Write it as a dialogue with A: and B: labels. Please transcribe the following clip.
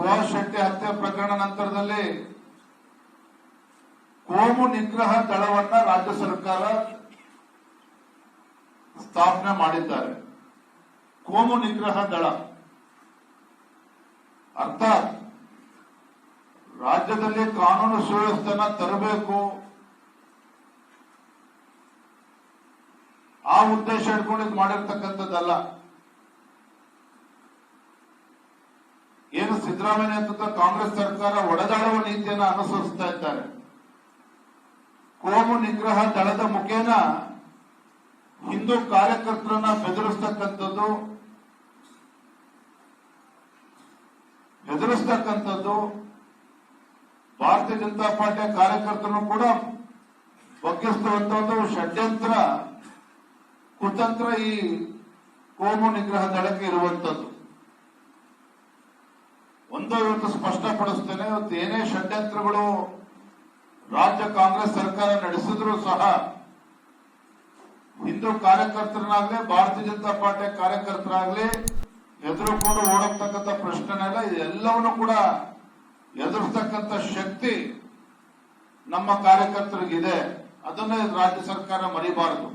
A: ಸುಭಾಷ್ ಶೆಟ್ಟಿ ಹತ್ಯೆ ಪ್ರಕರಣ ನಂತರದಲ್ಲಿ ಕೋಮು ನಿಗ್ರಹ ದಳವನ್ನ ರಾಜ್ಯ ಸರ್ಕಾರ ಸ್ಥಾಪನೆ ಮಾಡಿದ್ದಾರೆ. ಕೋಮು ನಿಗ್ರಹ ದಳ. ಅರ್ಥಾತ್ ರಾಜ್ಯದಲ್ಲಿ ಕಾನೂನು ಸುವ್ಯವಸ್ಥೆನ ತರಬೇಕು. ಆ ಉದ್ದೇಶ ಇಟ್ಕೊಂಡು ಮಾಡಿರ್ತಕ್ಕಂಥದ್ದಲ್ಲ ಏನು ಸಿದ್ದರಾಮಯ್ಯ ನೇತೃತ್ವ ಕಾಂಗ್ರೆಸ್ ಸರ್ಕಾರ ಒಡೆದಾಡುವ ನೀತಿಯನ್ನು ಅನುಸರಿಸ್ತಾ ಇದ್ದಾರೆ. ಕೋಮು ನಿಗ್ರಹ ದಳದ ಮುಖೇನ ಹಿಂದೂ ಕಾರ್ಯಕರ್ತರನ್ನ ಬೆದರಿಸ್ತಕ್ಕಂಥದ್ದು ಬೆದರಿಸ್ತಕ್ಕಂಥದ್ದು ಭಾರತೀಯ ಜನತಾ ಪಾರ್ಟಿಯ ಕಾರ್ಯಕರ್ತರನ್ನು ಕೂಡ ಬಗ್ಗಿಸುವಂತದ್ದು ಷಡ್ಯಂತ್ರ, ಕುತಂತ್ರ ಈ ಕೋಮು ನಿಗ್ರಹ ದಳಕ್ಕೆ ಇರುವಂತದ್ದು ಒಂದು ಇವತ್ತು ಸ್ಪಷ್ಟಪಡಿಸ್ತೇನೆ ಇವತ್ತು ಏನೇ ಷಡ್ಯಂತ್ರಗಳು ರಾಜ್ಯ ಕಾಂಗ್ರೆಸ್ ಸರ್ಕಾರ ನಡೆಸಿದ್ರು ಸಹ ಹಿಂದೂ ಕಾರ್ಯಕರ್ತರನ್ನಾಗ್ಲಿ, ಭಾರತೀಯ ಜನತಾ ಪಾರ್ಟಿ ಕಾರ್ಯಕರ್ತರಾಗ್ಲಿ ಎದುರುಕೊಂಡು ಓಡೋಗ್ತಕ್ಕಂಥ ಪ್ರಶ್ನೆನೇ ಇಲ್ಲ. ಎಲ್ಲವನ್ನೂ ಕೂಡ ಎದುರಿಸ್ತಕ್ಕಂಥ ಶಕ್ತಿ ನಮ್ಮ ಕಾರ್ಯಕರ್ತರಿಗಿದೆ. ಅದನ್ನೇ ರಾಜ್ಯ ಸರ್ಕಾರ ಮರಿಬಾರದು.